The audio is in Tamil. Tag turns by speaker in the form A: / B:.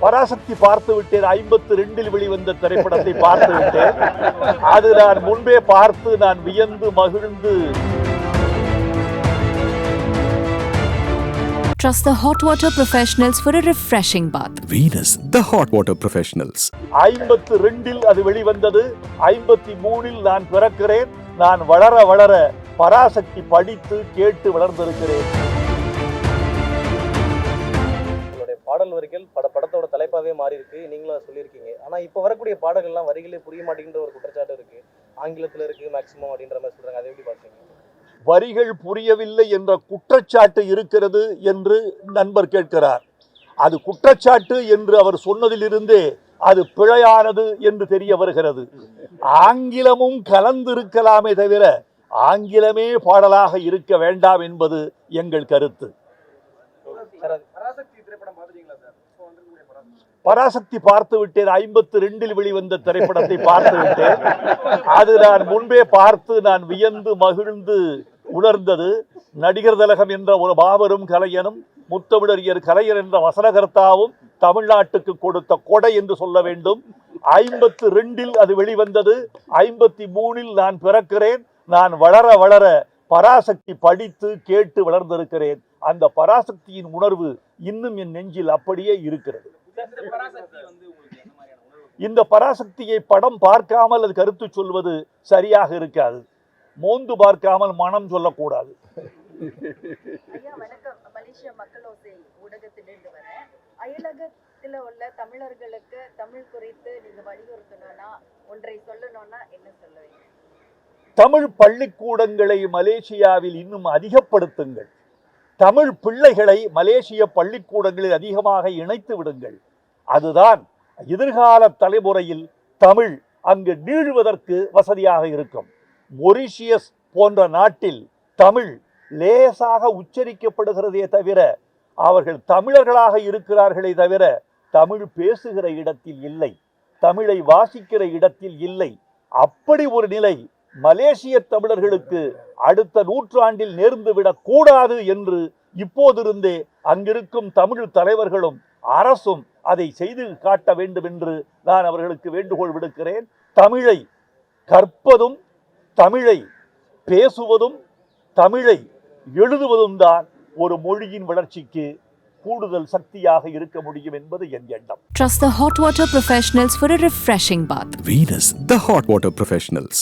A: பராசக்தி பார்த்து விட்டேன் ஐம்பத்தி ரெண்டில் வெளிவந்த திரைப்படத்தை பார்த்து விட்டேன் அது நான் முன்பே பார்த்து நான் வியந்து மகிழ்ந்து.
B: Trust the hot water professionals for a refreshing bath.
C: Venus, the hot water professionals.
A: ஐம்பத்து ரெண்டில் அது வெளிவந்தது. ஐம்பத்தி மூணில் நான் பிறக்கிறேன். நான் வளர வளர பராசக்தி படித்து கேட்டு வளர்ந்திருக்கிறேன்.
D: பாடல் வரிகள் பட படத்தோட தலைப்பாகவே மாறி இருக்கு நீங்களும் சொல்லியிருக்கீங்க. ஆனால் இப்போ வரக்கூடிய பாடல்கள்லாம் வரிகளே புரிய மாட்டேங்கிற ஒரு குற்றச்சாட்டு இருக்கு. ஆங்கிலத்தில் இருக்கு மேக்சிமம் அப்படின்ற மாதிரி சொல்றாங்க. அதை எப்படி பார்க்குறீங்க?
A: வரிகள் புரியவில்லை என்ற குற்றச்சாட்டு இருக்கிறது என்று நண்பர் கேட்கிறார். அது குற்றச்சாட்டு என்று அவர் சொன்னதிலிருந்தே அது பிழையானது என்று தெரிய வருகிறது. ஆங்கிலமும் கலந்திருக்கலாமே தவிர ஆங்கிலமே பாடலாக இருக்க வேண்டாம் என்பது எங்கள் கருத்து. பராசக்தி பார்த்து விட்டேன். ஐம்பத்தி ரெண்டில் வெளிவந்த திரைப்படத்தை பார்த்து விட்டேன். அது நான் முன்பே பார்த்து நான் வியந்து மகிழ்ந்து உணர்ந்தது. நடிகர் தலகம் என்ற ஒரு மாபெரும் கலைஞனும் முத்தமிழறிஞர் கலைஞர் என்ற வசனகர்த்தாவும் தமிழ்நாட்டுக்கு கொடுத்த கொடை என்று சொல்ல வேண்டும். ஐம்பத்து ரெண்டில் அது வெளிவந்தது. ஐம்பத்தி மூணில் நான் பிறக்கிறேன். நான் வளர வளர பராசக்தி படித்து கேட்டு வளர்ந்திருக்கிறேன். அந்த பராசக்தியின் உணர்வு இன்னும் என் நெஞ்சில் அப்படியே இருக்கிறது.
E: இந்த பராசக்தி வந்து உங்களுக்கு என்ன மாதிரியான உணர்வு
A: இந்த பராசக்தியை படம் பார்க்காமல் அது கருத்து சொல்வது சரியாக இருக்காது. மோந்து பார்க்காமல் மனம் சொல்லக்கூடாது.
F: ஐயா வணக்கம். மலேசியா மக்களோசை ஊடகத்திலிருந்து வரேன் அயலகத்துல உள்ள தமிழர்களுக்கு தமிழ் குறித்து நீங்க வலியுறுத்தணும்னா ஒன்றை சொல்லணும்னா என்ன சொல்லுவீங்க
A: தமிழ் பள்ளிக்கூடங்களை மலேசியாவில் இன்னும் அதிகப்படுத்துங்கள். தமிழ் பிள்ளைகளை மலேசிய பள்ளிக்கூடங்களில் அதிகமாக இணைத்து விடுங்கள். அதுதான் எதிர்கால தலைமுறையில் தமிழ் அங்கு நீழ்வதற்கு வசதியாக இருக்கும். மொரிஷியஸ் போன்ற நாட்டில் தமிழ் லேசாக உச்சரிக்கப்படுகிறதே தவிர அவர்கள் தமிழர்களாக இருக்கிறார்களே தவிர தமிழ் பேசுகிற இடத்தில் இல்லை தமிழை வாசிக்கிற இடத்தில் இல்லை. அப்படி ஒரு நிலை மலேசிய தமிழர்களுக்கு அடுத்த நூற்றாண்டில் நேர்ந்துவிடக் கூடாது என்று இப்போதிருந்தே அங்கிருக்கும் தமிழ் தலைவர்களும் அரசும் அதை செய்து காட்ட வேண்டும் என்று நான் அவர்களுக்கு வேண்டுகோள் விடுக்கிறேன் தமிழை கற்பதும் தமிழை பேசுவதும் தமிழை எழுதுவதும் தான் ஒரு மொழியின் வளர்ச்சிக்கு கூடுதல் சக்தியாக இருக்க முடியும் என்பது என் எண்ணம்
B: Trust the hot water professionals for a refreshing bath.
C: Venus, the hot water professionals.